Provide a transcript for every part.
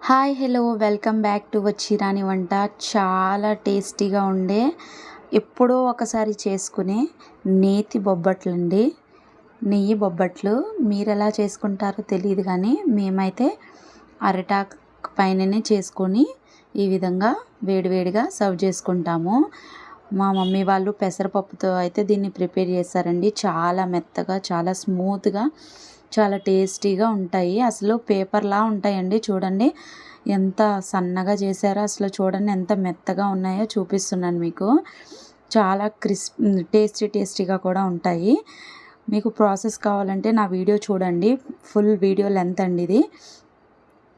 Hi hello welcome back to వచ్చిరాని వంట. చాలా టేస్టీగా ఉండే ఎప్పుడో ఒకసారి చేసుకునే నేతి బొబ్బట్లు అండి నెయ్యి బొబ్బట్లు మీరు ఎలా చేసుకుంటారో తెలియదు కానీ మేమైతే అరటాకు పైననే చేసుకొని ఈ విధంగా వేడివేడిగా సర్వ్ చేసుకుంటాము. మా మమ్మీ వాళ్ళు పెసరపప్పుతో అయితే దీన్ని ప్రిపేర్ చేస్తారండి. చాలా మెత్తగా చాలా స్మూత్గా చాలా టేస్టీగా ఉంటాయి. అసలు పేపర్లా ఉంటాయండి చూడండి. ఎంత సన్నగా చేశారో అసలు చూడండి ఎంత మెత్తగా ఉన్నాయో చూపిస్తున్నాను మీకు. చాలా క్రిస్ప్ టేస్టీ టేస్టీగా కూడా ఉంటాయి. మీకు ప్రాసెస్ కావాలంటే నా వీడియో చూడండి. ఫుల్ వీడియో లెంత్ అండి ఇది.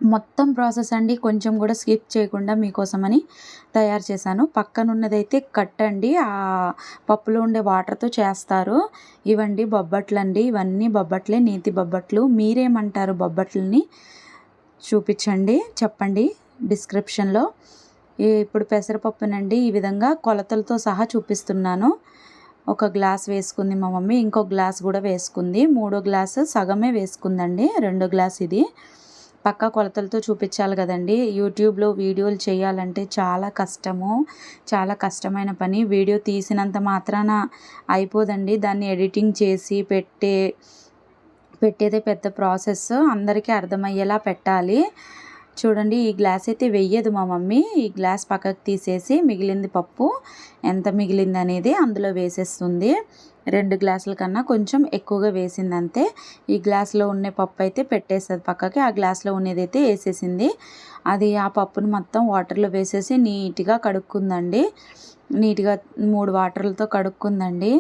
మొత్తం ప్రాసెస్ అండి కొంచెం కూడా స్కిప్ చేయకుండా మీకోసమని తయారు చేశాను. పక్కన ఉన్నదైతే కట్టండి ఆ పప్పులో ఉండే వాటర్తో చేస్తారు. ఇవండి బొబ్బట్లు అండి ఇవన్నీ బొబ్బట్లే నీతి బొబ్బట్లు. మీరేమంటారు బొబ్బట్లని చూపించండి చెప్పండి డిస్క్రిప్షన్లో. ఇప్పుడు పెసరపప్పునండి ఈ విధంగా కొలతలతో సహా చూపిస్తున్నాను. ఒక గ్లాస్ వేసుకుంది మా మమ్మీ ఇంకో గ్లాస్ కూడా వేసుకుంది. మూడో గ్లాసు సగమే వేసుకుందండి రెండో గ్లాస్ ఇది. పక్క కొలతలతో చూపించాలి కదండి. యూట్యూబ్లో వీడియోలు చేయాలంటే చాలా కష్టము. చాలా కష్టమైన పని. వీడియో తీసినంత మాత్రాన అయిపోదండి. దాన్ని ఎడిటింగ్ చేసి పెట్టే పెట్టేదే పెద్ద ప్రాసెస్. అందరికీ అర్థమయ్యేలా పెట్టాలి. చూడండి ఈ గ్లాస్ అయితే వెయ్యదు మా మమ్మీ. ఈ గ్లాస్ పక్కకు తీసేసి మిగిలింది పప్పు. ఎంత మిగిలింది అనేది అందులో వేసేస్తుంది. రెండు గ్లాసుల కన్నా కొంచెం ఎక్కువగా వేసింది అంతే ఈ గ్లాస్లో ఉన్న పప్పు అయితే పెట్టేస్తుంది పక్కకి. ఆ గ్లాస్లో ఉన్నదైతే వేసేసింది. అది ఆ పప్పును మొత్తం వాటర్లో వేసేసి నీట్గా కడుక్కుందండి. నీట్గా మూడు వాటర్లతో కడుక్కుందండి.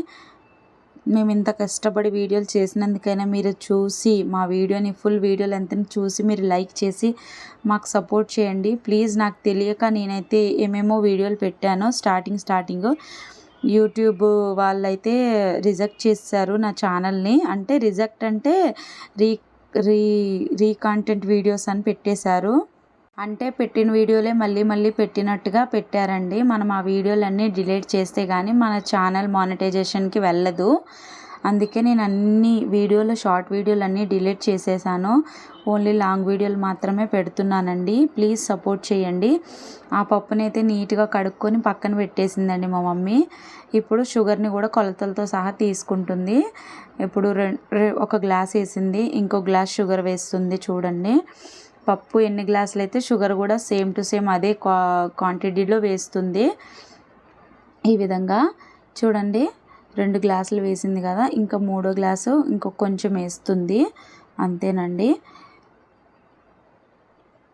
మేము ఇంత కష్టపడి వీడియోలు చేసినందుకైనా మీరు చూసి మా వీడియోని ఫుల్ వీడియోలు లెంత్ని చూసి మీరు లైక్ చేసి మాకు సపోర్ట్ చేయండి. ప్లీజ్ నాకు తెలియక నేనైతే ఏమేమో వీడియోలు పెట్టాను స్టార్టింగ్ స్టార్టింగ్ యూట్యూబ్ వాళ్ళైతే రిజెక్ట్ చేశారు నా ఛానల్ని. అంటే రిజెక్ట్ అంటే రీ రీ రీకాంటెంట్ వీడియోస్ అని పెట్టేశారు. అంటే పెట్టిన వీడియోలే మళ్ళీ మళ్ళీ పెట్టినట్టుగా పెట్టారండి. మనం ఆ వీడియోలన్నీ డిలీట్ చేస్తే కానీ మన ఛానల్ మానిటైజేషన్కి వెళ్ళదు. అందుకే నేను అన్ని వీడియోలు షార్ట్ వీడియోలు అన్నీ డిలీట్ చేసేసాను. ఓన్లీ లాంగ్ వీడియోలు మాత్రమే పెడుతున్నానండి. ప్లీజ్ సపోర్ట్ చేయండి. ఆ పప్పునైతే నీట్గా కడుక్కొని పక్కన పెట్టేసిందండి మా మమ్మీ. ఇప్పుడు షుగర్ని కూడా కొలతలతో సహా తీసుకుంటుంది. ఇప్పుడు ఒక గ్లాస్ వేసింది. ఇంకో గ్లాస్ షుగర్ వేస్తుంది చూడండి. పప్పు ఎన్ని గ్లాసులు అయితే షుగర్ కూడా సేమ్ టు సేమ్ అదే క్వా క్వాంటిటీలో వేస్తుంది. ఈ విధంగా చూడండి. రెండు గ్లాసులు వేసింది కదా ఇంకా మూడో గ్లాసు ఇంకొక కొంచెం వేస్తుంది. అంతేనండి.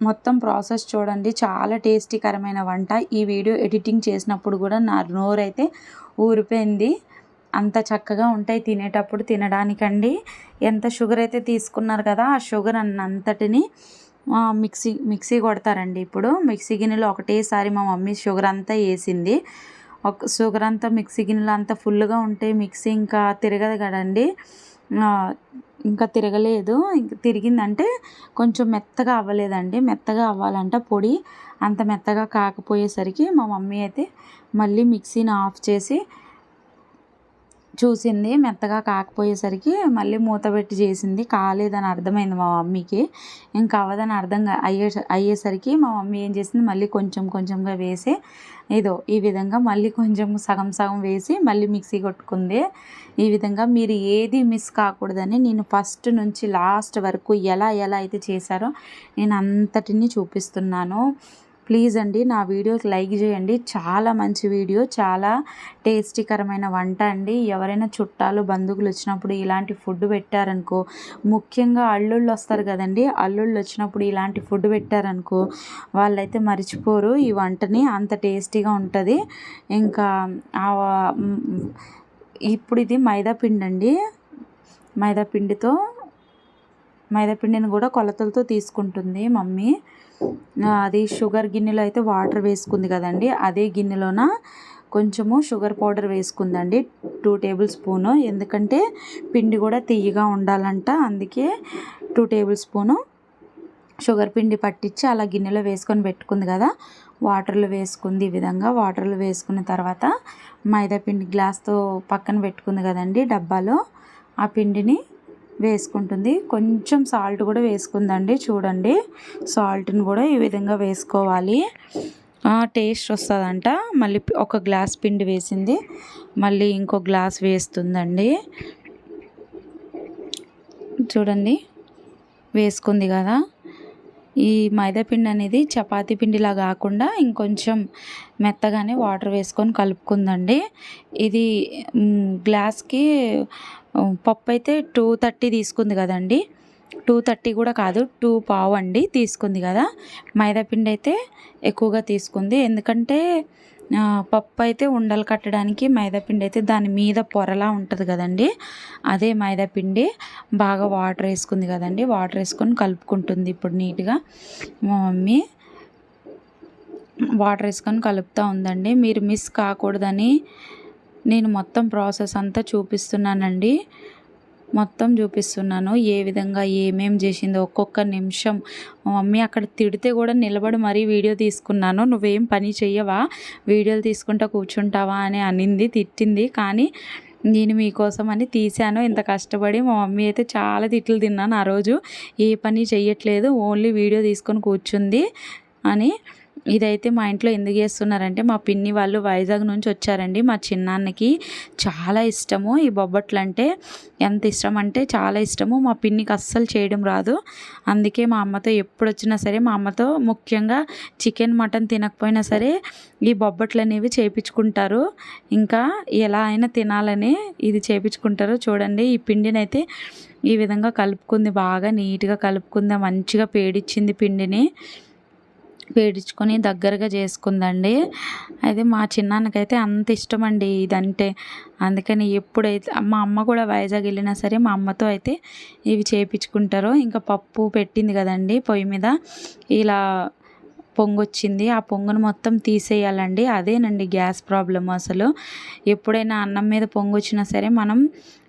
మొత్తం ప్రాసెస్ చూడండి. చాలా టేస్టీకరమైన వంట. ఈ వీడియో ఎడిటింగ్ చేసినప్పుడు కూడా నా నోరు అయితే ఊరిపోయింది. అంత చక్కగా ఉంటాయి తినేటప్పుడు తినడానికండి. ఎంత షుగర్ అయితే తీసుకున్నారు కదా ఆ షుగర్ అన్నంతటిని మిక్సీ మిక్సీ కొడతారండి ఇప్పుడు. మిక్సీ గిన్నెలో ఒకటేసారి మా మమ్మీ షుగర్ అంతా వేసింది. ఒక షుగర్ అంతా మిక్సీ గిన్నెలో అంతా ఫుల్గా ఉంటే మిక్సీ ఇంకా తిరగదు కదండి. ఇంకా తిరగలేదు. ఇంకా తిరిగిందంటే కొంచెం మెత్తగా అవ్వలేదండి. మెత్తగా అవ్వాలంట పొడి. అంత మెత్తగా కాకపోయేసరికి మా మమ్మీ అయితే మళ్ళీ మిక్సీని ఆఫ్ చేసి చూసింది మెత్తగా కాకపోయేసరికి మళ్ళీ మూత పెట్టి చేసింది. కాలేదని అర్థమైంది మా మమ్మీకి. ఇంకా అవ్వదని అర్థం అయ్యే అయ్యేసరికి మా మమ్మీ ఏం చేసింది? మళ్ళీ కొంచెం కొంచెంగా వేసి ఏదో ఈ విధంగా మళ్ళీ కొంచెం సగం సగం వేసి మళ్ళీ మిక్సీ కొట్టుకుంది. ఈ విధంగా మీరు ఏది మిస్ కాకూడదని నేను ఫస్ట్ నుంచి లాస్ట్ వరకు ఎలా ఎలా అయితే చేశారో నేను అంతటిని చూపిస్తున్నాను. ప్లీజ్ అండి నా వీడియోకి లైక్ చేయండి. చాలా మంచి వీడియో చాలా టేస్టీకరమైన వంట అండి. ఎవరైనా చుట్టాలు బంధువులు వచ్చినప్పుడు ఇలాంటి ఫుడ్ పెట్టారనుకో ముఖ్యంగా అల్లుళ్ళు వస్తారు కదండి అల్లుళ్ళు వచ్చినప్పుడు ఇలాంటి ఫుడ్ పెట్టారనుకో వాళ్ళైతే మర్చిపోరు. ఈ వంటని అంత టేస్టీగా ఉంటుంది. ఇంకా ఇప్పుడు ఇది మైదా పిండి అండి మైదా పిండితో మైదా పిండిని కూడా కొలతలతో తీసుకుంటుంది మమ్మీ. అది షుగర్ గిన్నెలో అయితే వాటర్ వేసుకుంది కదండి. అదే గిన్నెలోన కొంచెము షుగర్ పౌడర్ వేసుకుందండి. Two tablespoon. ఎందుకంటే పిండి కూడా తీయగా ఉండాలంట. అందుకే టూ టేబుల్ స్పూను షుగర్ పిండి పట్టించి అలా గిన్నెలో వేసుకొని పెట్టుకుంది కదా. వాటర్లో వేసుకుంది ఈ విధంగా. వాటర్లో వేసుకున్న తర్వాత మైదా పిండి గ్లాస్తో పక్కన పెట్టుకుంది కదండి డబ్బాలో. ఆ పిండిని వేసుకుంటుంది. కొంచెం సాల్ట్ కూడా వేసుకుందండి చూడండి. సాల్ట్ని కూడా ఈ విధంగా వేసుకోవాలి. టేస్ట్ వస్తుందంట. మళ్ళీ ఒక గ్లాస్ పిండి వేసింది. మళ్ళీ ఇంకో గ్లాస్ వేస్తుందండి. చూడండి వేసుకుంది కదా. ఈ మైదా పిండి అనేది చపాతి పిండిలా కాకుండా ఇంకొంచెం మెత్తగానే వాటర్ వేసుకొని కలుపుకుందండి. ఇది గ్లాస్కి పప్పు అయితే టూ థర్టీ తీసుకుంది కదండి. టూ థర్టీ కూడా కాదు టూ పావు అండి తీసుకుంది కదా. మైదాపిండి అయితే ఎక్కువగా తీసుకుంది. ఎందుకంటే పప్పు అయితే ఉండలు కట్టడానికి మైదాపిండి అయితే దాని మీద పొరలా ఉంటుంది కదండి. అదే మైదాపిండి బాగా వాటర్ వేసుకుంది కదండి. వాటర్ వేసుకొని కలుపుకుంటుంది ఇప్పుడు నీట్గా. మా మమ్మీ వాటర్ వేసుకొని కలుపుతూ ఉందండి. మీరు మిస్ కాకూడదని నేను మొత్తం ప్రాసెస్ అంతా చూపిస్తున్నానండి. మొత్తం చూపిస్తున్నాను. ఏ విధంగా ఏమేం చేసిందో ఒక్కొక్క నిమిషం. మా మమ్మీ అక్కడ తిడితే కూడా నిలబడి మరీ వీడియో తీసుకున్నాను. నువ్వేం పని చెయ్యవా? వీడియోలు తీసుకుంటా కూర్చుంటావా అని అనింది తిట్టింది. కానీ నేను మీకోసం అని తీశాను. ఇంత కష్టపడి మా మమ్మీ అయితే చాలా తిట్లు తిన్నాను ఆ రోజు. ఏ పని చెయ్యట్లేదు. ఓన్లీ వీడియో తీసుకొని కూర్చుంది అని ఇదైతే మా ఇంట్లో ఎందుకు చేస్తున్నారంటే మా పిన్ని వాళ్ళు వైజాగ్ నుంచి వచ్చారండి మా చిన్నాన్నకి. చాలా ఇష్టము. ఈ బొబ్బట్లు అంటే ఎంత ఇష్టం అంటే చాలా ఇష్టము. మా పిన్నికి అస్సలు చేయడం రాదు. అందుకే మా అమ్మతో ఎప్పుడు వచ్చినా సరే మా అమ్మతో ముఖ్యంగా చికెన్ మటన్ తినకపోయినా సరే ఈ బొబ్బట్లు అనేవి చేపించుకుంటారు. ఇంకా ఎలా అయినా తినాలని ఇది చేపించుకుంటారు. చూడండి ఈ పిండిని అయితే ఈ విధంగా కలుపుకుంది. బాగా నీట్గా కలుపుకుంది. మంచిగా పేడిచ్చింది పిండిని. వేడించుకొని దగ్గరగా చేసుకుందండి. అయితే మా చిన్నాన్నకైతే అంత ఇష్టం అండి ఇదంటే. అందుకని ఎప్పుడైతే మా అమ్మ కూడా వైజాగ్ వెళ్ళినా సరే మా అమ్మతో అయితే ఇవి చేయించుకుంటారు ఇంకా పప్పు పెట్టింది కదండి పొయ్యి మీద. ఇలా పొంగొచ్చింది. ఆ పొంగును మొత్తం తీసేయాలండి. అదేనండి గ్యాస్ ప్రాబ్లం అసలు. ఎప్పుడైనా అన్నం మీద పొంగు వచ్చినా సరే మనం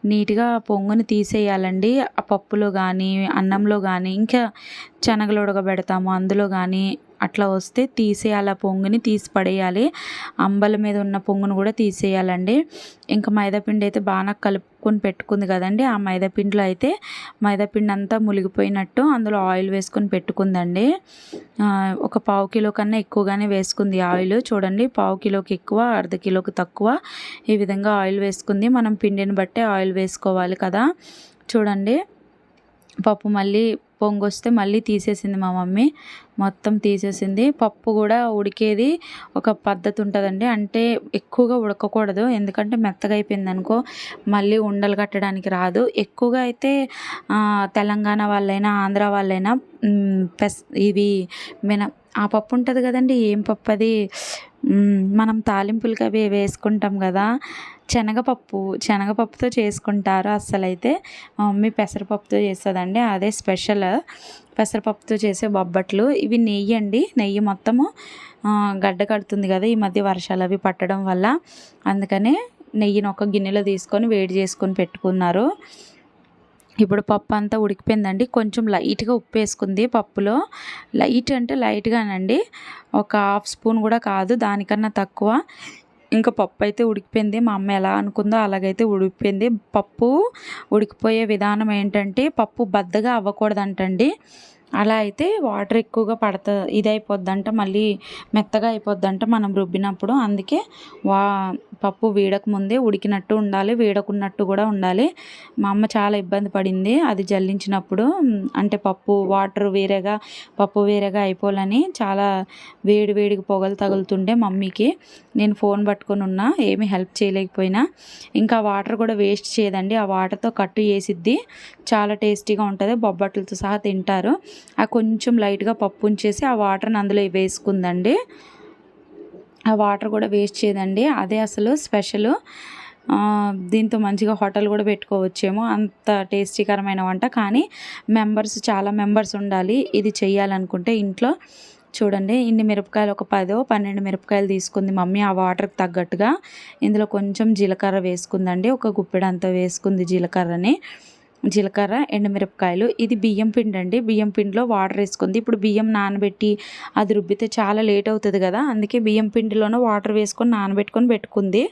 నీట్గా పొంగుని తీసేయాలండి. ఆ పప్పులో కానీ అన్నంలో కానీ ఇంకా శనగలు ఉడకబెడతాము అందులో కానీ అట్లా వస్తే తీసేయాలి ఆ పొంగుని తీసి పడేయాలి. అంబల మీద ఉన్న పొంగును కూడా తీసేయాలండి. ఇంకా మైదాపిండి అయితే బాగా కలుపుకొని పెట్టుకుంది కదండి. ఆ మైదాపిండిలో అయితే మైదాపిండి అంతా మునిగిపోయినట్టు అందులో ఆయిల్ వేసుకొని పెట్టుకుందండి. ఒక పావు కిలో కన్నా ఎక్కువగానే వేసుకుంది ఆయిల్. చూడండి పావు కిలోకి ఎక్కువ అర్ధ కిలోకి తక్కువ ఈ విధంగా ఆయిల్ వేసుకుంది. మనం పిండిని బట్టే ఆయిల్ వేసుకోవాలి కదా. చూడండి పప్పు మళ్ళీ పొంగొస్తే మళ్ళీ తీసేసింది మా మమ్మీ. మొత్తం తీసేసింది. పప్పు కూడా ఉడికేది ఒక పద్ధతి ఉంటుందండి. అంటే ఎక్కువగా ఉడకకూడదు. ఎందుకంటే మెత్తగా అయిపోయింది అనుకో మళ్ళీ ఉండలు కట్టడానికి రాదు. ఎక్కువగా అయితే తెలంగాణ వాళ్ళైనా ఆంధ్ర వాళ్ళైనా పెస్ ఇవి మిన ఆ పప్పు ఉంటుంది కదండి. ఏం పప్పు అది? మనం తాలింపులకి అవి వేసుకుంటాం కదా. శనగపప్పు శనగపప్పుతో చేసుకుంటారు అస్సలైతే. మా మమ్మీ పెసరపప్పుతో చేస్తుందండి. అదే స్పెషల్. పెసరపప్పుతో చేసే బొబ్బట్లు. ఇవి నెయ్యి అండి. నెయ్యి మొత్తము గడ్డ కడుతుంది కదా ఈ మధ్య వర్షాలు అవి పట్టడం వల్ల. అందుకనే నెయ్యిని ఒక గిన్నెలో తీసుకొని వేడి చేసుకొని పెట్టుకున్నారు. ఇప్పుడు పప్పు అంతా ఉడికిపోయిందండి. కొంచెం లైట్గా ఉప్పు వేసుకుంది పప్పులో. లైట్ అంటే లైట్గానండి. ఒక హాఫ్ స్పూన్ కూడా కాదు దానికన్నా తక్కువ. ఇంకా పప్పు అయితే ఉడికిపోయింది. మా అమ్మ ఎలా అనుకుందో అలాగైతే ఉడికిపోయింది. పప్పు ఉడికిపోయే విధానం ఏంటంటే పప్పు బద్దగా అవ్వకూడదంటండి. అలా అయితే వాటర్ ఎక్కువగా పడుతుంది ఇది అయిపోద్దంట మళ్ళీ మెత్తగా అయిపోద్దంట మనం రుబ్బినప్పుడు. అందుకే వా పప్పు వేడక ముందే ఉడికినట్టు ఉండాలి వేడకున్నట్టు కూడా ఉండాలి. మా అమ్మ చాలా ఇబ్బంది పడింది అది జల్లించినప్పుడు. అంటే పప్పు వాటర్ వేరేగా పప్పు వేరేగా అయిపోవాలని చాలా వేడి వేడికి పొగలు తగులుతుండే మమ్మీకి. నేను ఫోన్ పట్టుకొని ఉన్నా ఏమీ హెల్ప్ చేయలేకపోయినా. ఇంకా వాటర్ కూడా వేస్ట్ చేయదండి ఆ వాటర్తో కట్టు వేసిద్ది చాలా టేస్టీగా ఉంటుంది బొబ్బట్లతో సహా తింటారు. ఆ కొంచెం లైట్గా పప్పు ఉంచేసి ఆ వాటర్ని అందులో వేసుకుందండి. ఆ వాటర్ కూడా వేస్ట్ చేయదండి. అదే అసలు స్పెషల్. దీంతో మంచిగా హోటల్ కూడా పెట్టుకోవచ్చేమో. అంత టేస్టీకరమైన వంట. కానీ మెంబర్స్ చాలా మెంబర్స్ ఉండాలి ఇది చేయాలనుకుంటే ఇంట్లో. చూడండి ఇన్ని మిరపకాయలు ఒక పదో పన్నెండు మిరపకాయలు తీసుకుంది మమ్మీ ఆ వాటర్కి తగ్గట్టుగా. ఇందులో కొంచెం జీలకర్ర వేసుకుందండి. ఒక గుప్పెడంతా వేసుకుంది జీలకర్రని. జీలకర్ర ఎండుమిరపకాయలు. ఇది బియ్యం పిండి అండి బియ్యం పిండిలో వాటర్ వేసుకుంది. ఇప్పుడు బియ్యం నానబెట్టి అది రుబ్బితే చాలా లేట్ అవుతుంది కదా. అందుకే బియ్యం పిండిలోనే వాటర్ వేసుకొని నానబెట్టుకొని పెట్టుకుంది.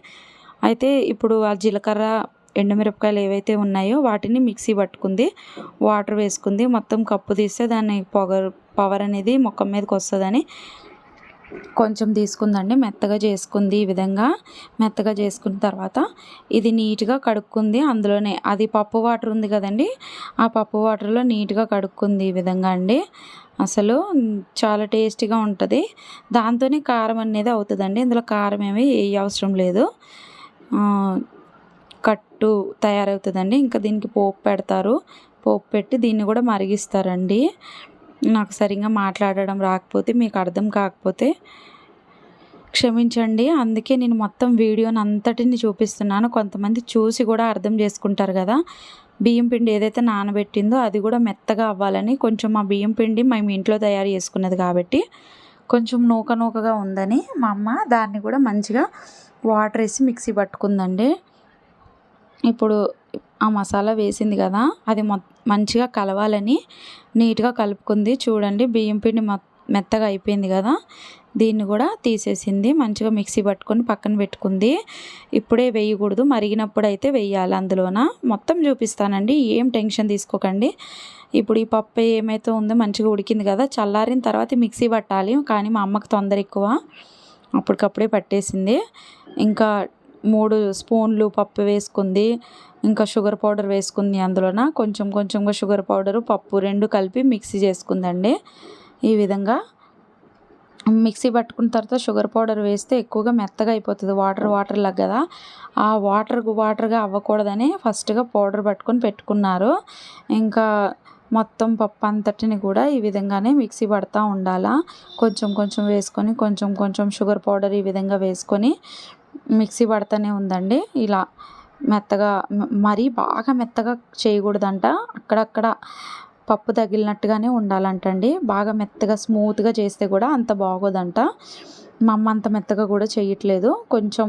అయితే ఇప్పుడు ఆ జీలకర్ర ఎండుమిరపకాయలు ఏవైతే ఉన్నాయో వాటిని మిక్సీ పట్టుకుంది. వాటర్ వేసుకుంది. మొత్తం కప్పు తీస్తే దాన్ని పొగ పవర్ అనేది ముఖం మీదకి వస్తుందని కొంచెం తీసుకుందండి మెత్తగా చేసుకుంది ఈ విధంగా. మెత్తగా చేసుకున్న తర్వాత ఇది నీట్గా కడుక్కుంది అందులోనే. అది పప్పు వాటర్ ఉంది కదండి ఆ పప్పు వాటర్లో నీట్గా కడుక్కుంది ఈ విధంగా అండి. అసలు చాలా టేస్టీగా ఉంటుంది. దాంతోనే కారం అనేది అవుతుందండి. ఇందులో కారం ఏమీ ఏ అవసరం లేదు. కట్టు తయారవుతుందండి. ఇంకా దీనికి పోపు పెడతారు. పోపు పెట్టి దీన్ని కూడా మరిగిస్తారండి. నాకు సరిగ్గా మాట్లాడడం రాకపోతే మీకు అర్థం కాకపోతే క్షమించండి. అందుకే నేను మొత్తం వీడియోని అంతటిని చూపిస్తున్నాను. కొంతమంది చూసి కూడా అర్థం చేసుకుంటారు కదా. బియ్యం పిండి ఏదైతే నానబెట్టిందో అది కూడా మెత్తగా అవ్వాలని కొంచెం మా బియ్యం పిండి మేము ఇంట్లో తయారు చేసుకున్నది కాబట్టి కొంచెం నూక నూకగా ఉందని మా అమ్మ దాన్ని కూడా మంచిగా వాటర్ వేసి మిక్సీ పట్టుకుందండి. ఇప్పుడు ఆ మసాలా వేసింది కదా అది మొ మంచిగా కలవాలని నీట్గా కలుపుకుంది. చూడండి బియ్యం పిండి మెత్తగా అయిపోయింది కదా దీన్ని కూడా తీసేసింది. మంచిగా మిక్సీ పట్టుకొని పక్కన పెట్టుకుంది. ఇప్పుడే వేయకూడదు మరిగినప్పుడు అయితే వేయాలి అందులోన. మొత్తం చూపిస్తానండి ఏం టెన్షన్ తీసుకోకండి. ఇప్పుడు ఈ పప్పు ఏమైతే ఉందో మంచిగా ఉడికింది కదా చల్లారిన తర్వాత మిక్సీ పట్టాలి కానీ మా అమ్మకి తొందర ఎక్కువ. అప్పటికప్పుడే పట్టేసింది. ఇంకా మూడు స్పూన్లు పప్పు వేసుకుంది. ఇంకా షుగర్ పౌడర్ వేసుకుంది అందులోన. కొంచెం కొంచెంగా షుగర్ పౌడరు పప్పు రెండు కలిపి మిక్సీ చేసుకుందండి. ఈ విధంగా మిక్సీ పట్టుకున్న తర్వాత షుగర్ పౌడర్ వేస్తే ఎక్కువగా మెత్తగా అయిపోతుంది. వాటర్ వాటర్ లాగా కదా. ఆ వాటర్ వాటర్గా అవ్వకూడదని ఫస్ట్గా పౌడర్ పట్టుకొని పెట్టుకున్నారు. ఇంకా మొత్తం పప్పు అంతటిని కూడా ఈ విధంగానే మిక్సీ పడతా ఉండాలా. కొంచెం కొంచెం వేసుకొని కొంచెం కొంచెం షుగర్ పౌడర్ ఈ విధంగా వేసుకొని మిక్సీ పడుతూనే ఉందండి. ఇలా మెత్తగా మరీ బాగా మెత్తగా చేయకూడదంట. అక్కడక్కడ పప్పు తగిలినట్టుగానే ఉండాలంటండి. బాగా మెత్తగా స్మూత్గా చేస్తే కూడా అంత బాగోదంట. మా అమ్మ అంత మెత్తగా కూడా చేయట్లేదు. కొంచెం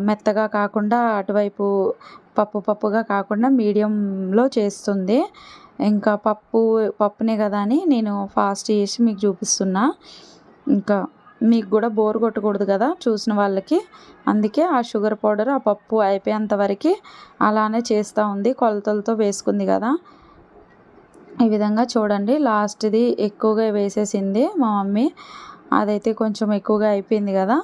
మెత్తగా కాకుండా అటువైపు పప్పు పప్పుగా కాకుండా మీడియంలో చేస్తుంది. ఇంకా పప్పు పప్పునే కదా అని నేను ఫాస్ట్ చేసి మీకు చూపిస్తున్నా. ఇంకా మీకు కూడా బోర్ కొట్టకూడదు కదా చూసిన వాళ్ళకి. అందుకే ఆ షుగర్ పౌడర్ ఆ పప్పు అయిపోయేంత వరకు అలానే చేస్తూ ఉంది. కొలతలతో వేసుకుంది కదా. ఈ విధంగా చూడండి లాస్ట్ది ఎక్కువగా వేసేసింది మా మమ్మీ. అదైతే కొంచెం ఎక్కువగా అయిపోయింది కదా.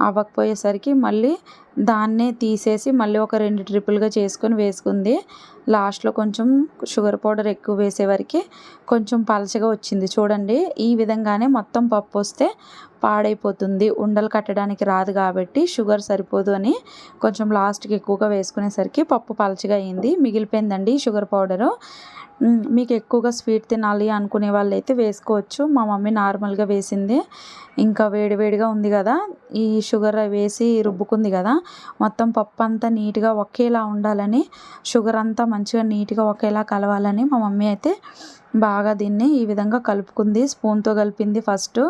అవ్వకపోయేసరికి మళ్ళీ దాన్నే తీసేసి మళ్ళీ ఒక రెండు ట్రిపుల్గా చేసుకొని వేసుకుంది. లాస్ట్లో కొంచెం షుగర్ పౌడర్ ఎక్కువ వేసేవరకు కొంచెం పలచగా వచ్చింది. చూడండి ఈ విధంగానే మొత్తం పప్పు వస్తే పాడైపోతుంది. ఉండలు కట్టడానికి రాదు కాబట్టి షుగర్ సరిపోదు అని కొంచెం లాస్ట్కి ఎక్కువగా వేసుకునేసరికి పప్పు పలచగా అయింది. మిగిలిపోయిందండి షుగర్ పౌడరు. మీకు ఎక్కువగా స్వీట్ తినాలి అనుకునే వాళ్ళు అయితే వేసుకోవచ్చు. మా మమ్మీ నార్మల్గా వేసింది. ఇంకా వేడివేడిగా ఉంది కదా. ఈ షుగర్ వేసి రుబ్బుకుంది కదా. మొత్తం పప్పు అంతా నీట్గా ఒకేలా ఉండాలని షుగర్ అంతా మంచిగా నీట్గా ఒకేలా కలవాలని మా మమ్మీ అయితే బాగా దీన్ని ఈ విధంగా కలుపుకుంది. స్పూన్తో కలిపింది ఫస్ట్.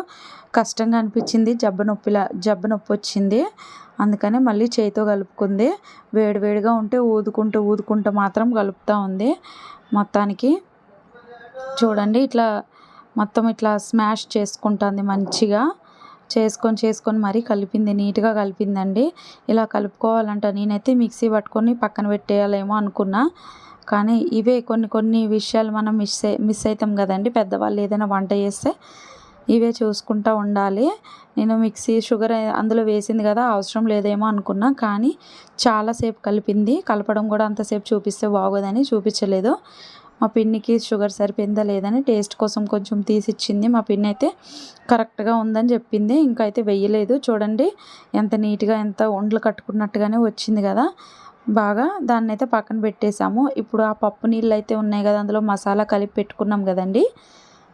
కష్టంగా అనిపించింది. జబ్బ నొప్పిలా జబ్బ నొప్పి వచ్చింది. అందుకని మళ్ళీ చేతితో కలుపుకుంది. వేడివేడిగా ఉంటే ఊదుకుంటూ ఊదుకుంటూ మాత్రం కలుపుతూ ఉంది. మొత్తానికి. చూడండి ఇట్లా మొత్తం ఇట్లా స్మాష్ చేసుకుంటుంది మంచిగా. చేసుకొని చేసుకొని మరీ కలిపింది నీట్గా కలిపిందండి. ఇలా కలుపుకోవాలంట నేనైతే మిక్సీ పట్టుకొని పక్కన పెట్టేయాలేమో అనుకున్నా. కానీ ఇవే కొన్ని కొన్ని విషయాలు మనం మిస్ మిస్ అవుతాం కదండి. పెద్దవాళ్ళు ఏదైనా వంట చేస్తే ఇవే చూసుకుంటూ ఉండాలి. నేను మిక్సీ షుగర్ అందులో వేసింది కదా అవసరం లేదేమో అనుకున్నా కానీ చాలాసేపు కలిపింది. కలపడం కూడా అంతసేపు చూపిస్తే బాగోదని చూపించలేదు. మా పిన్నికి షుగర్ సరిపోయిందా లేదని టేస్ట్ కోసం కొంచెం తీసిచ్చింది. మా పిన్ అయితే కరెక్ట్గా ఉందని చెప్పింది. ఇంకా అయితే వెయ్యలేదు. చూడండి ఎంత నీట్గా ఎంత ఒండ్లు కట్టుకున్నట్టుగానే వచ్చింది కదా. బాగా దాన్ని అయితే పక్కన పెట్టేసాము ఇప్పుడు ఆ పప్పు నీళ్ళు అయితే ఉన్నాయి కదా అందులో మసాలా కలిపి పెట్టుకున్నాం కదండి.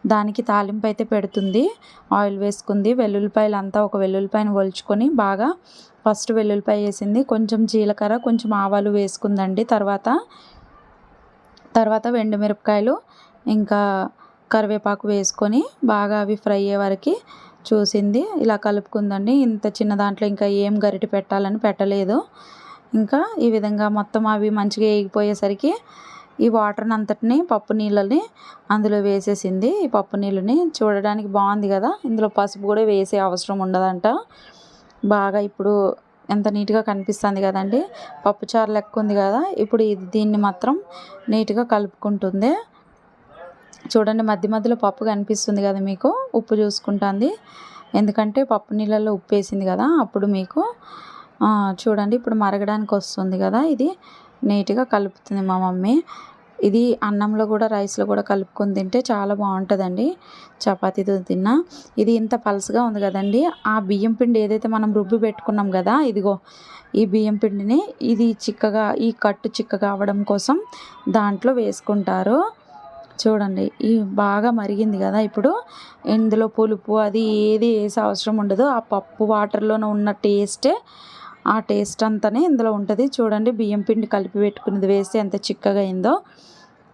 దానికి తాలింపు అయితే పెడుతుంది. ఆయిల్ వేసుకుంది. వెల్లుల్లిపాయలు అంతా ఒక వెల్లుల్లిపాయను ఒలుచుకొని బాగా ఫస్ట్ వెల్లుల్లిపాయ వేసింది. కొంచెం జీలకర్ర కొంచెం ఆవాలు వేసుకుందండి. తర్వాత తర్వాత మిరపకాయలు ఇంకా కరివేపాకు వేసుకొని బాగా అవి ఫ్రై అయ్యే వరకు చూసింది. ఇలా కలుపుకుందండి. ఇంత చిన్న దాంట్లో ఇంకా ఏం గరిటె పెట్టాలని పెట్టలేదు. ఇంకా ఈ విధంగా మొత్తం అవి మంచిగా వేగిపోయేసరికి ఈ వాటర్ని అంతటిని పప్పు నీళ్ళని అందులో వేసేసింది. ఈ పప్పు నీళ్ళని చూడడానికి బాగుంది కదా. ఇందులో పసుపు కూడా వేసే అవసరం ఉండదంట. బాగా ఇప్పుడు ఎంత నీట్గా కనిపిస్తుంది కదండి. పప్పుచారు లెక్క ఉంది కదా. ఇప్పుడు ఇది దీన్ని మాత్రం నీట్గా కలుపుకుంటుంది. చూడండి మధ్య మధ్యలో పప్పు కనిపిస్తుంది కదా మీకు. ఉప్పు చూసుకుంటుంది. ఎందుకంటే పప్పు నీళ్ళల్లో ఉప్పు వేసింది కదా. అప్పుడు మీకు చూడండి ఇప్పుడు మరగడానికి వస్తుంది కదా ఇది. నీట్గా కలుపుతుంది మా మమ్మీ. ఇది అన్నంలో కూడా రైస్లో కూడా కలుపుకొని తింటే చాలా బాగుంటుందండి. చపాతీతో తిన్నా. ఇది ఇంత పలసగా ఉంది కదండి. ఆ బియ్యం పిండి ఏదైతే మనం రుబ్బి పెట్టుకున్నాం కదా ఇదిగో ఈ బియ్యం పిండిని ఇది చిక్కగా ఈ కట్టు చిక్కగా అవ్వడం కోసం దాంట్లో వేసుకుంటారు. చూడండి ఈ బాగా మరిగింది కదా ఇప్పుడు. ఇందులో పులుపు అది ఏది వేసే అవసరం ఉండదు. ఆ పప్పు వాటర్లోనే ఉన్న టేస్టే ఆ టేస్ట్ అంతానే ఇందులో ఉంటుంది. చూడండి బియ్యం పిండి కలిపి పెట్టుకున్నది వేస్తే ఎంత చిక్కగా అయిందో.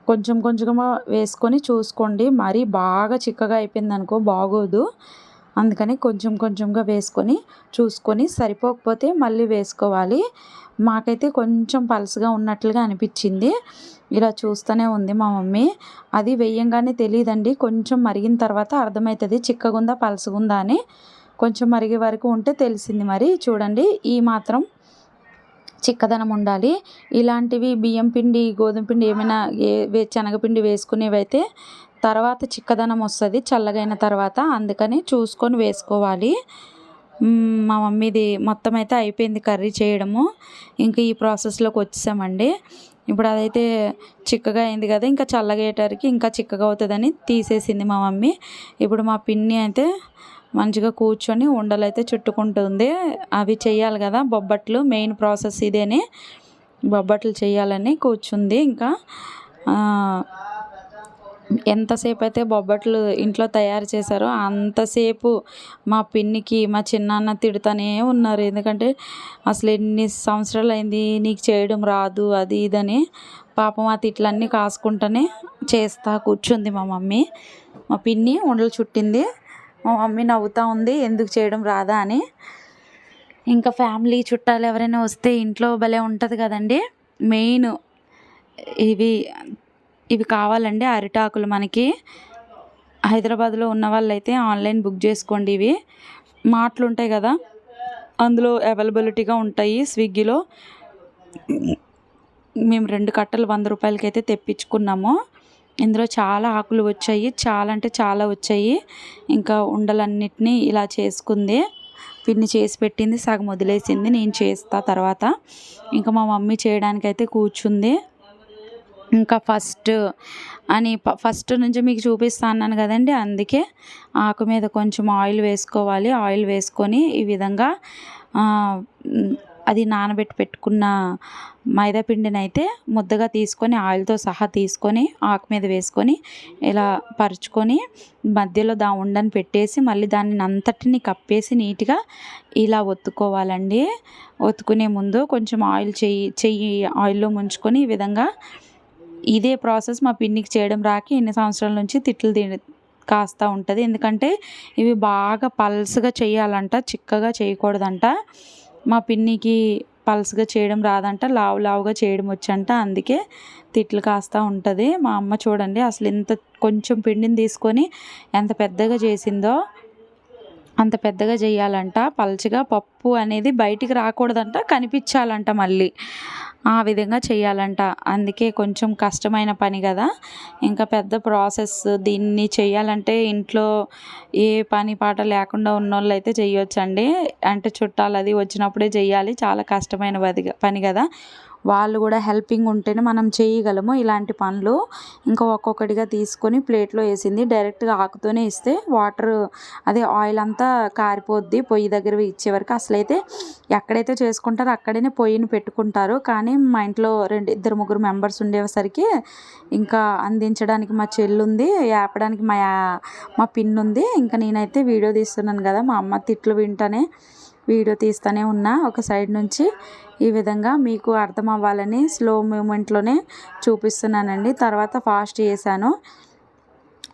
కొంచెం కొంచెంగా వేసుకొని చూసుకోండి. మరీ బాగా చిక్కగా అయిపోయింది అనుకో బాగోదు. అందుకని కొంచెం కొంచెంగా వేసుకొని చూసుకొని సరిపోకపోతే మళ్ళీ వేసుకోవాలి. మాకైతే కొంచెం పలసగా ఉన్నట్లుగా అనిపించింది. ఇలా చూస్తూనే ఉంది మా మమ్మీ. అది వేయంగానే తెలియదండి. కొంచెం మరిగిన తర్వాత అర్థమవుతుంది. చిక్కగుందా పలసగుందా అని. కొంచెం మరిగే వరకు ఉంటే తెలిసింది మరి. చూడండి ఈ మాత్రం చిక్కదనం ఉండాలి. ఇలాంటివి బియ్యం పిండి గోధుమ పిండి ఏమైనా ఏ వే శనగపిండి వేసుకునేవి అయితే తర్వాత చిక్కదనం వస్తుంది చల్లగైన తర్వాత. అందుకని చూసుకొని వేసుకోవాలి. మా మమ్మీది మొత్తం అయితే అయిపోయింది కర్రీ చేయడము. ఇంకా ఈ ప్రాసెస్లోకి వచ్చేసామండి. ఇప్పుడు అదైతే చిక్కగా అయింది కదా ఇంకా చల్లగయ్యేటరికి ఇంకా చిక్కగా అవుతుందని తీసేసింది మా మమ్మీ. ఇప్పుడు మా పిన్ని అయితే మంచిగా కూర్చొని ఉండలు అయితే చుట్టుకుంటుంది. అవి చేయాలి కదా బొబ్బట్లు మెయిన్ ప్రాసెస్ ఇదేనే. బొబ్బట్లు చేయాలని కూర్చుంది ఇంకా. ఎంతసేపు అయితే బొబ్బట్లు ఇంట్లో తయారు చేశారో అంతసేపు మా పిన్నికి మా చిన్నాన్న తిడుతూనే ఉన్నారు. ఎందుకంటే అసలు ఎన్ని సంవత్సరాలు అయింది నీకు చేయడం రాదు అది ఇదని పాపం ఆ తిట్లన్నీ కాసుకుంటూనే చేస్తా కూర్చుంది మా మమ్మీ. మా పిన్ని ఉండలు చుట్టింది. మా మమ్మీ నవ్వుతూ ఉంది ఎందుకు చేయడం రాదా అని. ఇంకా ఫ్యామిలీ చుట్టాలు ఎవరైనా వస్తే ఇంట్లో భలే ఉంటుంది కదండి. మెయిన్ ఇవి ఇవి కావాలండి అరిటాకులు మనకి. హైదరాబాద్లో ఉన్న వాళ్ళైతే ఆన్లైన్ బుక్ చేసుకోండి ఇవి. మాటలు ఉంటాయి కదా అందులో అవైలబిలిటీగా ఉంటాయి స్విగ్గీలో. మేము రెండు కట్టలు వంద రూపాయలకైతే తెప్పించుకున్నాము. ఇందులో చాలా ఆకులు వచ్చాయి చాలా అంటే చాలా వచ్చాయి. ఇంకా ఉండలన్నిటినీ ఇలా చేసుకుంది. పిన్ని చేసి పెట్టింది సగం వదిలేసింది నేను చేస్తా తర్వాత. ఇంకా మా మమ్మీ చేయడానికైతే కూర్చుంది. ఇంకా ఫస్ట్ అని ఫస్ట్ నుంచి మీకు చూపిస్తా అన్నాను కదండి అందుకే ఆకు మీద కొంచెం ఆయిల్ వేసుకోవాలి. ఆయిల్ వేసుకొని ఈ విధంగా అది నానబెట్టి పెట్టుకున్న మైదాపిండిని అయితే ముద్దగా తీసుకొని ఆయిల్తో సహా తీసుకొని ఆకు మీద వేసుకొని ఇలా పరుచుకొని మధ్యలో దా ఉండని పెట్టేసి మళ్ళీ దాన్ని అంతటిని కప్పేసి నీట్గా ఇలా ఒత్తుకోవాలండి. ఒత్తుకునే ముందు కొంచెం ఆయిల్ చెయ్యి చెయ్యి ఆయిల్లో ముంచుకొని ఈ విధంగా ఇదే ప్రాసెస్ మా పిన్నికి చేయడం రాకి ఎన్ని సంవత్సరాల నుంచి తిట్లు తిని కాస్తూ ఉంటుంది. ఎందుకంటే ఇవి బాగా పల్స్గా చేయాలంట చిక్కగా చేయకూడదంట. మా పిన్నికి పల్స్గా చేయడం రాదంట లావు లావుగా చేయడం వచ్చంట అందుకే తిట్లు కాస్తూ ఉంటుంది. మా అమ్మ చూడండి అసలు ఇంత కొంచెం పిండిని తీసుకొని ఎంత పెద్దగా చేసిందో అంత పెద్దగా చేయాలంట. పల్చగా పప్పు అనేది బయటికి రాకూడదంట కనిపించాలంట మళ్ళీ. ఆ విధంగా చేయాలంట. అందుకే కొంచెం కష్టమైన పని కదా. ఇంకా పెద్ద ప్రాసెస్ దీన్ని చేయాలంటే ఇంట్లో ఏ పని పాట లేకుండా ఉన్నోళ్ళు అయితే చేయొచ్చండి అంటే చుట్టాలు అది వచ్చినప్పుడే చేయాలి చాలా కష్టమైన పది పని కదా. వాళ్ళు కూడా హెల్పింగ్ ఉంటేనే మనం చేయగలము. ఇలాంటి పనులు ఇంకా ఒక్కొక్కటిగా తీసుకొని ప్లేట్లో వేసింది. డైరెక్ట్గా ఆకుతోనే ఇస్తే వాటర్ అదే ఆయిల్ అంతా కారిపోద్ది పొయ్యి దగ్గర ఇచ్చే వరకు. అసలైతే ఎక్కడైతే చేసుకుంటారో అక్కడనే పొయ్యిని పెట్టుకుంటారు. కానీ మా ఇంట్లో రెండు ఇద్దరు ముగ్గురు మెంబర్స్ ఉండేసరికి ఇంకా అందించడానికి మా చెల్లి ఉంది ఏపడానికి మా యా- మా పిన్ ఉంది. ఇంకా నేనైతే వీడియో తీస్తున్నాను కదా మా అమ్మ తిట్లు వింటనే వీడియో తీస్తూనే ఉన్నా ఒక సైడ్ నుంచి. ఈ విధంగా మీకు అర్థం అవ్వాలని స్లో మూమెంట్లోనే చూపిస్తున్నానండి. తర్వాత ఫాస్ట్ చేశాను.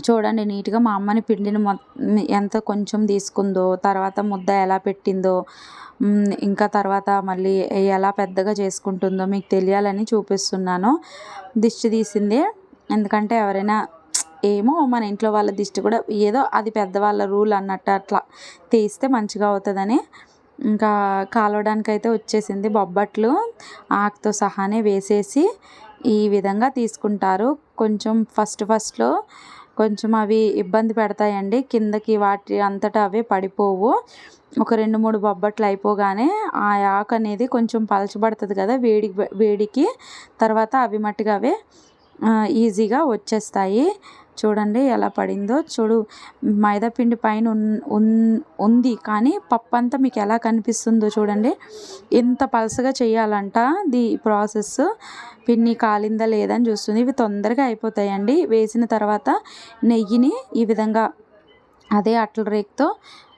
చూడండి నీట్గా మా అమ్మని పిండిని ఎంత కొంచెం తీసుకుందో తర్వాత ముద్ద ఎలా పెట్టిందో ఇంకా తర్వాత మళ్ళీ ఎలా పెద్దగా చేసుకుంటుందో మీకు తెలియాలని చూపిస్తున్నాను. దిష్టి తీసింది. ఎందుకంటే ఎవరైనా ఏమో మన ఇంట్లో వాళ్ళ దిష్టి కూడా ఏదో అది పెద్దవాళ్ళ రూల్ అన్నట్టు అట్లా తీస్తే మంచిగా అవుతుందని. ఇంకా కాలవడానికి అయితే వచ్చేసింది బొబ్బట్లు. ఆకుతో సహానే వేసేసి ఈ విధంగా తీసుకుంటారు. కొంచెం ఫస్ట్ ఫస్ట్లో కొంచెం అవి ఇబ్బంది పెడతాయండి. కిందకి వాటి అంతటా అవే పడిపోవు. ఒక రెండు మూడు బొబ్బట్లు అయిపోగానే ఆ ఆకు అనేది కొంచెం పలచబడుతుంది కదా వేడి వేడికి. తర్వాత అవి మట్టుగా అవే ఈజీగా వచ్చేస్తాయి. చూడండి ఎలా పడిందో. చూడు మైదాపిండి పైన ఉంది కానీ పప్పు అంతా మీకు ఎలా కనిపిస్తుందో చూడండి. ఎంత పలసగా చేయాలంట ది ప్రాసెస్. పిన్ని కాలిందా లేదని చూస్తుంది. ఇవి తొందరగా అయిపోతాయండి. వేసిన తర్వాత నెయ్యిని ఈ విధంగా అదే అట్ల రేక్తో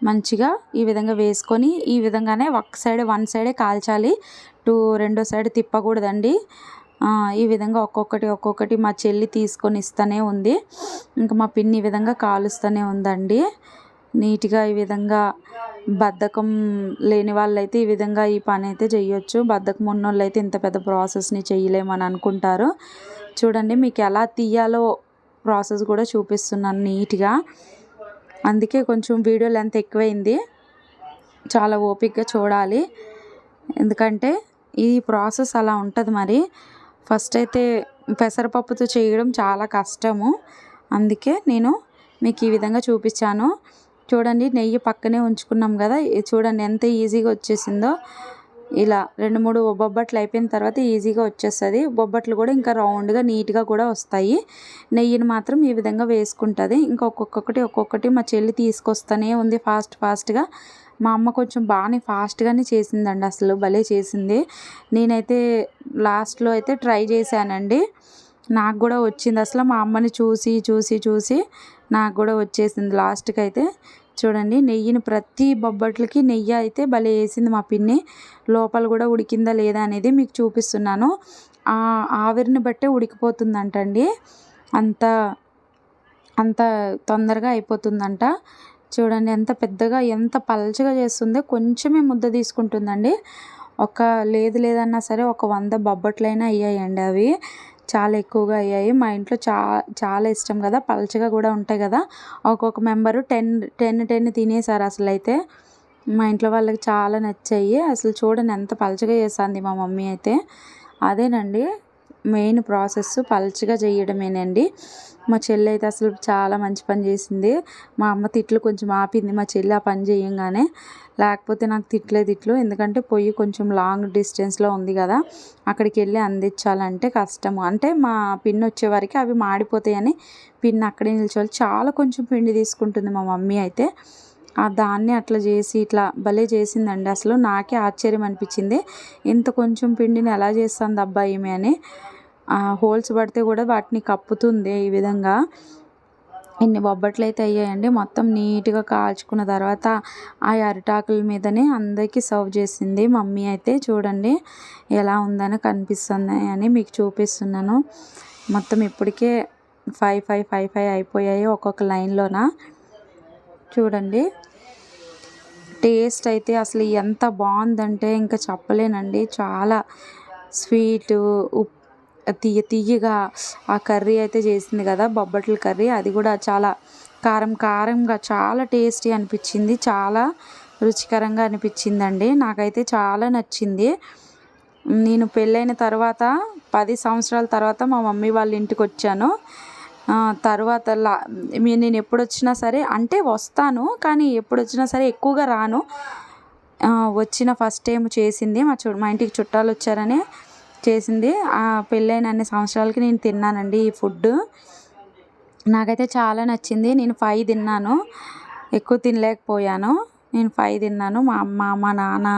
మంచిగా ఈ విధంగా వేసుకొని ఈ విధంగానే ఒక సైడ్ వన్ సైడే కాల్చాలి. టూ రెండో సైడ్ తిప్పకూడదండి. ఈ విధంగా ఒక్కొక్కటి ఒక్కొక్కటి మా చెల్లి తీసుకొని ఇస్తూనే ఉంది. ఇంకా మా పిన్ని ఈ విధంగా కాలుస్తూనే ఉందండి. నీట్గా ఈ విధంగా బద్ధకం లేని వాళ్ళైతే ఈ విధంగా ఈ పని అయితే చేయొచ్చు బద్ధకం ఉన్నోళ్ళు అయితే ఇంత పెద్ద ప్రాసెస్ని చేయలేమని అనుకుంటారు. చూడండి మీకు ఎలా తీయాలో ప్రాసెస్ కూడా చూపిస్తున్నాను నీట్గా. అందుకే కొంచెం వీడియో లెంత్ ఎక్కువైంది. చాలా ఓపిక్గా చూడాలి. ఎందుకంటే ఈ ప్రాసెస్ అలా ఉంటుంది మరి. ఫస్ట్ అయితే పెసరపప్పుతో చేయడం చాలా కష్టము. అందుకే నేను మీకు ఈ విధంగా చూపించాను చూడండి నెయ్యి పక్కనే ఉంచుకున్నాం కదా. చూడండి ఎంత ఈజీగా వచ్చేసిందో. ఇలా రెండు మూడు బొబ్బట్లు అయిపోయిన తర్వాత ఈజీగా వచ్చేస్తుంది. బొబ్బట్లు కూడా ఇంకా రౌండ్గా నీట్గా కూడా వస్తాయి. నెయ్యిని మాత్రం ఈ విధంగా వేసుకుంటుంది. ఇంకా ఒక్కొక్కటి ఒక్కొక్కటి మా చెల్లి తీసుకొస్తూనే ఉంది ఫాస్ట్ ఫాస్ట్గా. మా అమ్మ కొంచెం బాగానే ఫాస్ట్గానే చేసిందండి అసలు భలే చేసింది. నేనైతే లాస్ట్లో అయితే ట్రై చేశానండి. నాకు కూడా వచ్చింది. అసలు మా అమ్మని చూసి చూసి చూసి నాకు కూడా వచ్చేసింది లాస్ట్కి అయితే చూడండి నెయ్యిని ప్రతి బొబ్బట్లకి నెయ్యి అయితే భలే వేసింది మా పిన్ని. లోపల కూడా ఉడికిందా లేదా అనేది మీకు చూపిస్తున్నాను. ఆవిరిని బట్టే ఉడికిపోతుందంటండి. అంత అంత తొందరగా అయిపోతుందంట. చూడండి ఎంత పెద్దగా ఎంత పలచగా చేస్తుందో కొంచెమే ముద్ద తీసుకుంటుందండి. ఒక లేదు లేదన్నా సరే ఒక వంద బొబ్బట్లైనా అయ్యాయండి అవి. చాలా ఎక్కువగా అయ్యాయి. మా ఇంట్లో చా చాలా ఇష్టం కదా పలచగా కూడా ఉంటాయి కదా. ఒక్కొక్క మెంబరు టెన్ టెన్ టెన్ తినేసారు అసలు అయితే మా ఇంట్లో వాళ్ళకి చాలా నచ్చాయి. అసలు చూడండి ఎంత పలచగా చేస్తుంది మా మమ్మీ అయితే. అదేనండి మెయిన్ ప్రాసెస్ పలచగా చేయడమేనండి. మా చెల్లి అయితే అసలు చాలా మంచి పని చేసింది. మా అమ్మ తిట్లు కొంచెం ఆపింది. మా చెల్లి ఆ పని చేయంగానే. లేకపోతే నాకు తిట్లే తిట్లు ఎందుకంటే పొయ్యి కొంచెం లాంగ్ డిస్టెన్స్లో ఉంది కదా. అక్కడికి వెళ్ళి అందించాలంటే కష్టము. అంటే మా పిన్ వచ్చే అవి మాడిపోతాయని పిన్ అక్కడే నిల్చోవాలి. చాలా కొంచెం పిండి తీసుకుంటుంది మా మమ్మీ అయితే. ఆ దాన్ని అట్లా చేసి ఇట్లా భలే చేసిందండి. అసలు నాకే ఆశ్చర్యం అనిపించింది. ఇంత కొంచెం పిండిని ఎలా చేస్తుంది అబ్బాయి ఈమె అని. హోల్స్ పడితే కూడా వాటిని కప్పుతుంది ఈ విధంగా. ఇన్ని బొబ్బట్లు అయితే అయ్యాయండి. మొత్తం నీట్గా కాల్చుకున్న తర్వాత ఆ అరిటాకుల మీదనే అందరికీ సర్వ్ చేసింది. మమ్మీ అయితే చూడండి ఎలా ఉందని కనిపిస్తుంది అని మీకు చూపిస్తున్నాను. మొత్తం ఇప్పటికే ఫైవ్ ఫైవ్ ఫైవ్ ఫైవ్ అయిపోయాయి ఒక్కొక్క లైన్లోన. చూడండి. టేస్ట్ అయితే అసలు ఎంత బాగుందంటే ఇంకా చెప్పలేనండి. చాలా స్వీటు ఉప్పు తీయ తీయగా ఆ కర్రీ అయితే చేసింది కదా బొబ్బట్ల కర్రీ. అది కూడా చాలా కారం కారంగా చాలా టేస్టీ అనిపించింది. చాలా రుచికరంగా అనిపించిందండి. నాకైతే చాలా నచ్చింది. నేను పెళ్ళైన తర్వాత పది సంవత్సరాల తర్వాత మా మమ్మీ వాళ్ళ ఇంటికి వచ్చాను. తర్వాత లా నేను ఎప్పుడు వచ్చినా సరే అంటే వస్తాను కానీ ఎప్పుడు వచ్చినా సరే ఎక్కువగా రాను. వచ్చిన ఫస్ట్ టైం చేసింది మా చు మా ఇంటికి చుట్టాలు వచ్చారని చేసింది. ఆ పెళ్ళైన అన్ని సంవత్సరాలకి నేను తిన్నానండి ఈ ఫుడ్. నాకైతే చాలా నచ్చింది. నేను ఫైవ్ తిన్నాను. ఎక్కువ తినలేకపోయాను. నేను ఫైవ్ తిన్నాను. మా అమ్మ మా నాన్న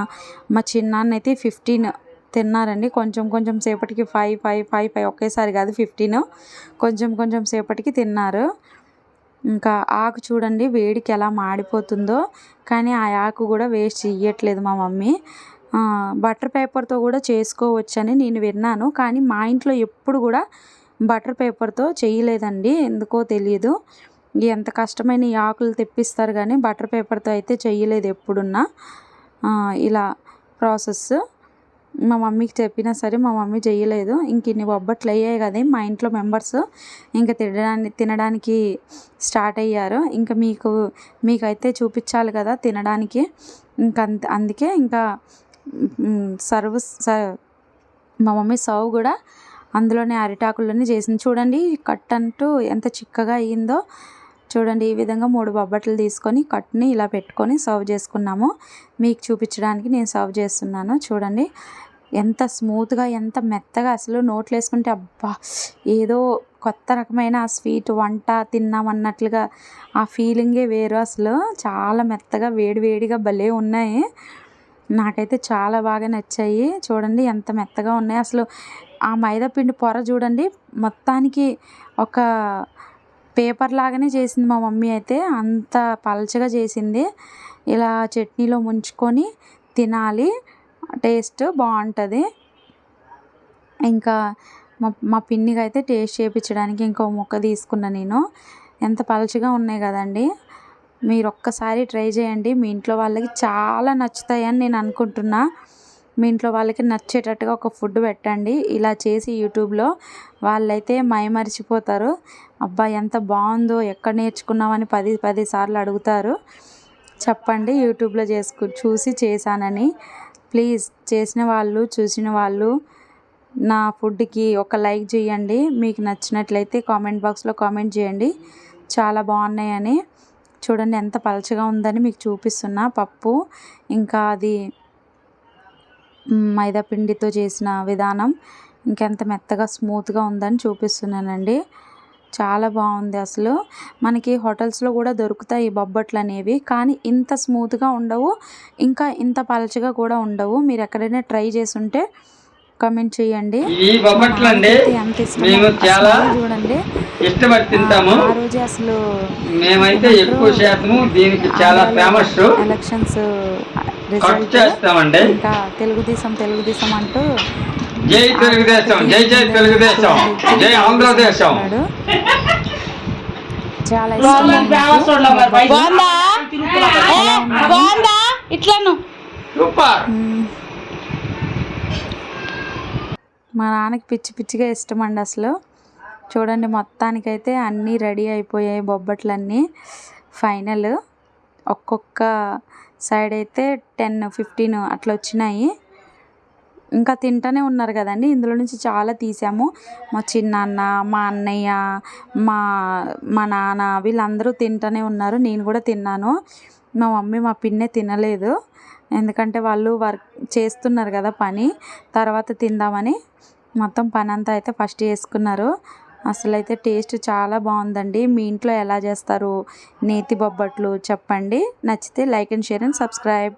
మా చిన్నాన్న అయితే ఫిఫ్టీన్ తిన్నారండి. కొంచెం కొంచెం సేపటికి ఫైవ్ ఫైవ్ ఫైవ్ ఫైవ్ ఒకేసారి కాదు ఫిఫ్టీన్. కొంచెం కొంచెం సేపటికి తిన్నారు. ఇంకా ఆకు చూడండి వేడికి ఎలా మాడిపోతుందో. కానీ ఆ ఆకు కూడా వేస్ట్ చెయ్యట్లేదు మా మమ్మీ. బటర్ పేపర్తో కూడా చేసుకోవచ్చని నేను విన్నాను. కానీ మా ఇంట్లో ఎప్పుడు కూడా బటర్ పేపర్తో చేయలేదండి. ఎందుకో తెలియదు ఎంత కష్టమైన ఈ ఆకులు తెప్పిస్తారు కానీ బటర్ పేపర్తో అయితే చేయలేదు ఎప్పుడున్నా. ఇలా ప్రాసెస్. మా మమ్మీకి చెప్పినా సరే మా మమ్మీ చేయలేదు. ఇంక ఇన్ని బొబ్బట్లు అయ్యాయి కదా మా ఇంట్లో మెంబర్స్. ఇంకా తినడానికి తినడానికి స్టార్ట్ అయ్యారు. ఇంకా మీకు మీకైతే చూపించాలి కదా తినడానికి. ఇంక అంత అందుకే ఇంకా సర్వ్ స- మా మమ్మీ సర్వ్ కూడా అందులోనే అరిటాకుల్లోనే చేసింది. చూడండి కట్ అంటూ ఎంత చిక్కగా అయ్యిందో. చూడండి ఈ విధంగా మూడు బొబ్బట్లు తీసుకొని కట్ని ఇలా పెట్టుకొని సర్వ్ చేసుకున్నాము. మీకు చూపించడానికి నేను సర్వ్ చేస్తున్నాను. చూడండి ఎంత స్మూత్గా ఎంత మెత్తగా అసలు నోట్లు వేసుకుంటే అబ్బా! ఏదో కొత్త రకమైన ఆ స్వీట్ వంట తిన్నామన్నట్లుగా ఆ ఫీలింగే వేరు అసలు. చాలా మెత్తగా వేడివేడిగా భలే ఉన్నాయి. నాకైతే చాలా బాగా నచ్చాయి. చూడండి ఎంత మెత్తగా ఉన్నాయి. అసలు ఆ మైదా పిండి పొర చూడండి మొత్తానికి ఒక పేపర్ లాగానే చేసింది మా మమ్మీ అయితే. అంత పలచగా చేసింది. ఇలా చట్నీలో ముంచుకొని తినాలి. టేస్ట్ బాగుంటుంది. ఇంకా మా మా పిన్నికి అయితే టేస్ట్ చేయించడానికి ఇంకో ముక్క తీసుకున్నా నేను. ఎంత పలచగా ఉన్నాయి కదండి. మీరు ఒక్కసారి ట్రై చేయండి. మీ ఇంట్లో వాళ్ళకి చాలా నచ్చుతాయని నేను అనుకుంటున్నా. మీ ఇంట్లో వాళ్ళకి నచ్చేటట్టుగా ఒక ఫుడ్ పెట్టండి. ఇలా చేసి యూట్యూబ్లో వాళ్ళైతే మైమరిచిపోతారు. అబ్బా ఎంత బాగుందో ఎక్కడ నేర్చుకున్నామని పది పది సార్లు అడుగుతారు. చెప్పండి యూట్యూబ్లో చేసుకు చూసి చేశానని. ప్లీజ్ చేసిన వాళ్ళు చూసిన వాళ్ళు నా ఫుడ్కి ఒక లైక్ చేయండి. మీకు నచ్చినట్లయితే కామెంట్ బాక్స్లో కామెంట్ చేయండి. చాలా బాగున్నాయని. చూడండి ఎంత పలచగా ఉందని మీకు చూపిస్తున్నా. పప్పు ఇంకా అది మైదా పిండితో చేసిన విధానం ఇంకెంత మెత్తగా స్మూత్గా ఉందని చూపిస్తున్నానండి. చాలా బాగుంది అసలు. మనకి హోటల్స్లో కూడా దొరుకుతాయి ఈ బొబ్బట్లు అనేవి కానీ ఇంత స్మూత్గా ఉండవు ఇంకా ఇంత పలచగా కూడా ఉండవు. మీరు ఎక్కడైనా ట్రై చేసి ఉంటే కామెంట్ చేయండి. మేము చాలా చూడండి. ఇష్టపడి తింటాము. ఆ రోజే అసలు మేమైతే ఎక్కువ శాతము దీనికి చాలా ఫేమస్ ఎలక్షన్స్ కట్ రిజల్ట్ చేస్తామండి. ఇంకా తెలుగుదేశం తెలుగుదేశం అంటూ జై తెలుగుదేశం జై జై తెలుగుదేశం జై ఆంధ్రదేశం. చాలా ఇష్టం ఇట్లాను సూపర్. మా నాన్నకి పిచ్చి పిచ్చిగా ఇష్టం అండి అసలు. చూడండి మొత్తానికైతే అన్నీ రెడీ అయిపోయాయి బొబ్బట్లన్నీ. ఫైనల్ ఒక్కొక్క సైడ్ అయితే టెన్ ఫిఫ్టీన్ అట్లా వచ్చినాయి. ఇంకా తింటూనే ఉన్నారు కదండి. ఇందులో నుంచి చాలా తీసాము. మా చిన్నాన్న మా అన్నయ్య మా మా నాన్న వీళ్ళందరూ తింటూనే ఉన్నారు. నేను కూడా తిన్నాను. మా మమ్మీ మా పిన్నే తినలేదు. ఎందుకంటే వాళ్ళు వర్క్ చేస్తున్నారు కదా పని తర్వాత తిందామని మొత్తం పని అంతా అయితే ఫస్ట్ చేసుకున్నారు. అసలు అయితే టేస్ట్ చాలా బాగుందండి. మీ ఇంట్లో ఎలా చేస్తారు? నేతి బొబ్బట్లు చెప్పండి. నచ్చితే like and share and subscribe.